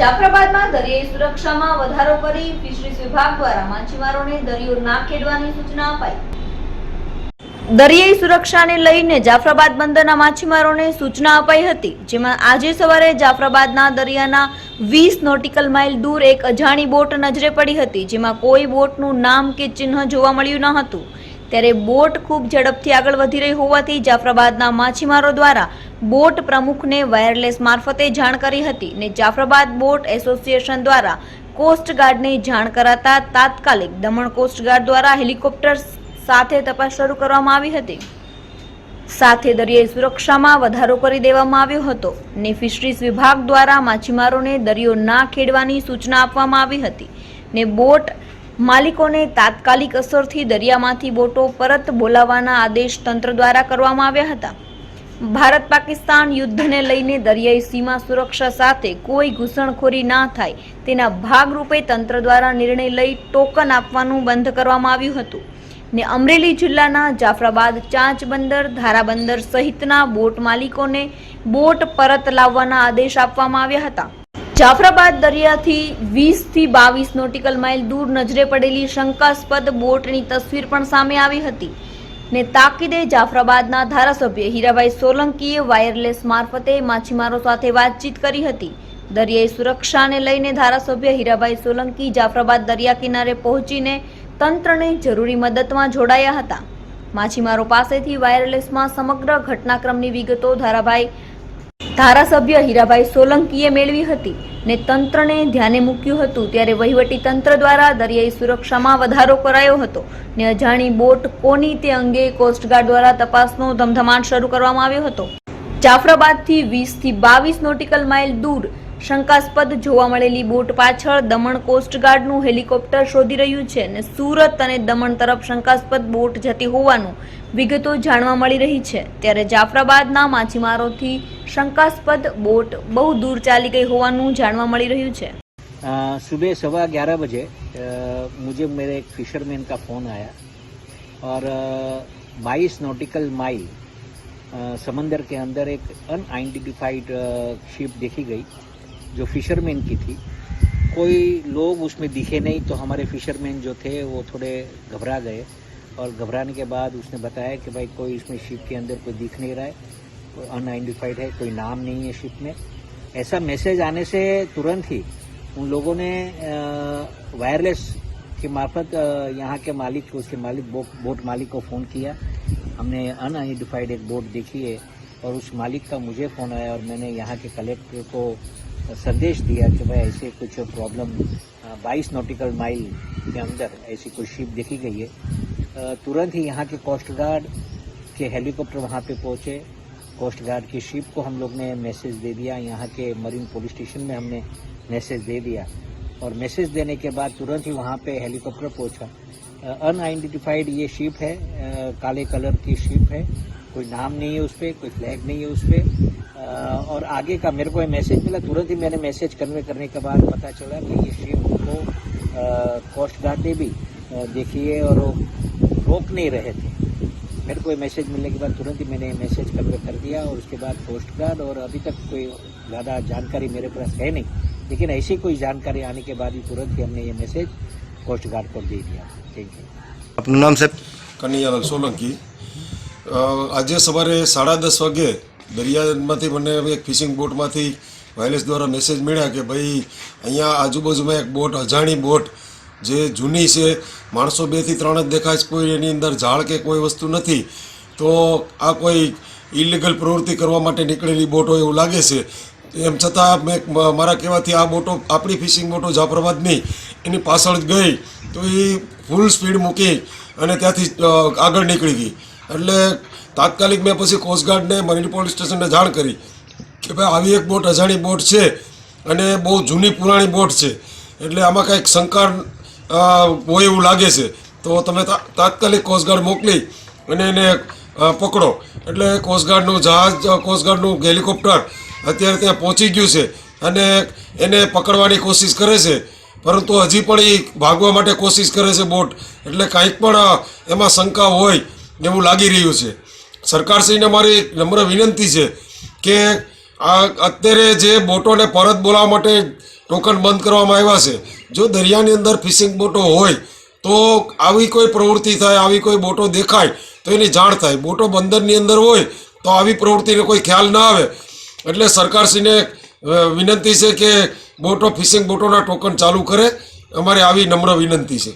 જાફરાબાદમાં દરિયાઈ સુરક્ષામાં વધારો કરી ફિશરીઝ વિભાગ દ્વારા માછીમારોને દરિયો ના ખેડવાની સૂચના અપાઈ. દરિયાઈ સુરક્ષાને લઈને જાફરાબાદ બંદરના માછીમારોને સૂચના અપાઈ હતી, જેમાં આજે સવારે જાફરાબાદના દરિયાના વીસ નોટિકલ માઇલ દૂર એક અજાણી બોટ નજરે પડી હતી, જેમાં કોઈ બોટનું નામ કે ચિહ્ન જોવા મળ્યું ન હતું. ત્યારે બોટ ખૂબ ઝડપથી આગળ વધી રહી હોવાથી જાફરાબાદના માછીમારો દ્વારા બોટ પ્રમુખને વાયરલેસ મારફતે જાણ કરી હતી ને જાફરાબાદ બોટ એસોસિએશન દ્વારા કોસ્ટગાર્ડને જાણ કરાતા તાત્કાલિક દમણ કોસ્ટગાર્ડ દ્વારા હેલિકોપ્ટર સાથે તપાસ શરૂ કરવામાં આવી હતી. સાથે દરિયાઈ સુરક્ષામાં વધારો કરી દેવામાં આવ્યો હતો ને ફિશરીઝ વિભાગ દ્વારા માછીમારોને દરિયો ના ખેડવાની સૂચના આપવામાં આવી હતી ને બોટ માલિકોને તાત્કાલિક અસરથી દરિયામાંથી બોટો પરત બોલાવવાના આદેશ તંત્ર દ્વારા કરવામાં આવ્યા હતા. ભારત પાકિસ્તાન યુદ્ધને લઈને દરિયાઈ સીમા સુરક્ષા સાથે કોઈ ઘૂસણખોરી ના થાય, તેના ભાગરૂપે તંત્ર દ્વારા નિર્ણય લઈ ટોકન આપવાનું બંધ કરવામાં આવ્યું હતું. ને અમરેલી જિલ્લાના જાફરાબાદ ચાંચ બંદર, ધારા સહિતના બોટ માલિકોને બોટ પરત લાવવાના આદેશ આપવામાં આવ્યા હતા. જાફરાબાદ દરિયાથી વીસથી બાવીસ નોટિકલ માઇલ દૂર નજરે પડેલી શંકાસ્પદ બોટની તસવીર પણ સામે આવી હતી. ને તાકીદે જાફરાબાદના ધારાસભ્ય હીરાભાઈ સોલંકીએ વાયરલેસ મારફતે માછીમારો સાથે વાતચીત કરી હતી. દરિયાઈ સુરક્ષાને લઈને ધારાસભ્ય હીરાભાઈ સોલંકી જાફરાબાદ દરિયા કિનારે પહોંચીને તંત્રને જરૂરી મદદમાં જોડાયા હતા. માછીમારો પાસેથી વાયરલેસમાં સમગ્ર ઘટનાક્રમની વિગતો ધારાભાઈ ધારાસભ્ય હીરાભાઈ સોલંકીએ મેળવી હતી ને તંત્રને ધ્યાને મૂક્યું હતું ત્યારે વહીવટી તંત્ર દ્વારા દરિયાઈ સુરક્ષામાં વધારો કરાયો હતો ને અજાણી બોટ કોની તે અંગે કોસ્ટગાર્ડ દ્વારા તપાસનો ધમધમાટ શરૂ કરવામાં આવ્યો હતો. જાફરાબાદથી વીસથી બાવીસ નોટિકલ માઇલ દૂર શંકાસ્પદ જોવા મળેલી બોટ પાછળ દમણ કોસ્ટગાર્ડનું હેલિકોપ્ટર શોધી રહ્યું છે અને સુરત અને દમણ તરફ શંકાસ્પદ બોટ જતી હોવાનું વિગતો જાણવા મળી રહી છે ત્યારે જાફરાબાદના માછીમારોથી શંકાસ્પદ બોટ બહુ દૂર ચાલી ગઈ હોવાનું જાણવા મળી રહ્યું છે अ, सुबह सवा ग्यारह बजे अ, मुझे मेरे एक फिशरमैन का फ़ोन आया और बाईस नॉटिकल माइल अ, समंदर के अंदर एक अनआइडेंटिफाइड शिप देखी गई जो फिशरमैन की थी कोई लोग उसमें दिखे नहीं तो हमारे फिशरमैन जो थे वो थोड़े घबरा गए। और घबराने के बाद उसने बताया कि भाई कोई इसमें शिप के अंदर कोई दिख नहीं रहा है कोई अनआइडेंटिफाइड है कोई नाम नहीं है शिप में। ऐसा मैसेज आने से तुरंत ही उन लोगों ने वायरलेस के मार्फत यहाँ के मालिक उसके मालिक बोट, बोट मालिक को फ़ोन किया। हमने अनआइडेंटिफाइड एक बोट देखी है और उस मालिक का मुझे फ़ोन आया और मैंने यहाँ के कलेक्टर को संदेश दिया कि भाई ऐसे कुछ प्रॉब्लम बाईस नॉटिकल माइल के अंदर ऐसी कोई शिप देखी गई है। तुरंत ही यहाँ के कोस्ट गार्ड के हेलीकॉप्टर वहाँ पे पहुँचे। कोस्ट गार्ड की शिप को हम लोग ने मैसेज दे दिया। यहाँ के मरीन पुलिस स्टेशन में हमने मैसेज दे दिया। और मैसेज देने के बाद तुरंत ही वहाँ पे हेलीकॉप्टर पहुँचा। अनआइडेंटिफाइड ये शिप है। अ, काले कलर की शिप है। कोई नाम नहीं है उस पर कोई फ्लैग नहीं है उस पर और आगे का मेरे को मैसेज मिला तुरंत ही मैंने मैसेज कन्वे करने के बाद पता चला कि ये शिप को कोस्ट गार्ड ने भी देखिए और वो रोक नहीं रहे थे। मेरे को मैसेज मिलने के बाद तुरंत ही मैंने ये मैसेज कन्वे कर दिया और उसके बाद कोस्ट गार्ड और अभी तक कोई ज़्यादा जानकारी मेरे पास है नहीं। लेकिन ऐसी कोई जानकारी आने के बाद ही तुरंत ही हमने ये मैसेज कोस्ट गार्ड को दे दिया। थैंक यू अपना नाम सर कन्हैया सोलंकी। આજે સવારે સાડા દસ વાગે દરિયામાંથી મને એક ફિશિંગ બોટમાંથી વાયરલેસ દ્વારા મેસેજ મળ્યા કે ભાઈ, અહીંયા આજુબાજુમાં એક બોટ, અજાણી બોટ, જે જૂની છે, માણસો બેથી ત્રણ જ દેખાય છે, કોઈ એની અંદર ઝાડ કે કોઈ વસ્તુ નથી. તો આ કોઈ ઇલીગલ પ્રવૃત્તિ કરવા માટે નીકળેલી બોટ એવું લાગે છે. એમ છતાં મ- મારા કહેવાથી આ બોટો, આપણી ફિશિંગ બોટો જાફરાબાદની, એની પાછળ જ ગઈ. તો એ ફૂલ સ્પીડ મૂકી અને ત્યાંથી આગળ નીકળી ગઈ. એટલે તાત્કાલિક મેં પછી કોસ્ટગાર્ડને મરીન પોલીસ સ્ટેશનને જાણ કરી કે ભાઈ આવી એક બોટ, અજાણી બોટ છે અને બહુ જૂની પુરાણી બોટ છે. એટલે આમાં કંઈક શંકા હોય એવું લાગે છે. તો તમે તાત્કાલિક કોસ્ટગાર્ડ મોકલી અને એને પકડો. એટલે કોસ્ટગાર્ડનું જહાજ કોસ્ટગાર્ડનું હેલિકોપ્ટર અત્યારે ત્યાં પહોંચી ગયું છે અને એને પકડવાની કોશિશ કરે છે. પરંતુ હજી પણ એ ભાગવા માટે કોશિશ કરે છે બોટ. એટલે કાંઈક પણ એમાં શંકા હોય એવું લાગી રહ્યું છે. સરકારશ્રીને મારી નમ્ર વિનંતી છે કે આ અત્યારે જે બોટોને પરત બોલાવવા માટે ટોકન બંધ કરવામાં આવ્યા છે, જો દરિયાની અંદર ફિશિંગ બોટો હોય, તો આવી કોઈ પ્રવૃત્તિ થાય, આવી કોઈ બોટો દેખાય, તો એની જાણ થાય. બોટો બંદરની અંદર હોય, તો આવી પ્રવૃત્તિને કોઈ ખ્યાલ ના આવે. એટલે સરકારશ્રીને વિનંતી છે કે બોટો, ફિશિંગ બોટોના ટોકન ચાલુ કરે. અમારી આવી નમ્ર વિનંતી છે.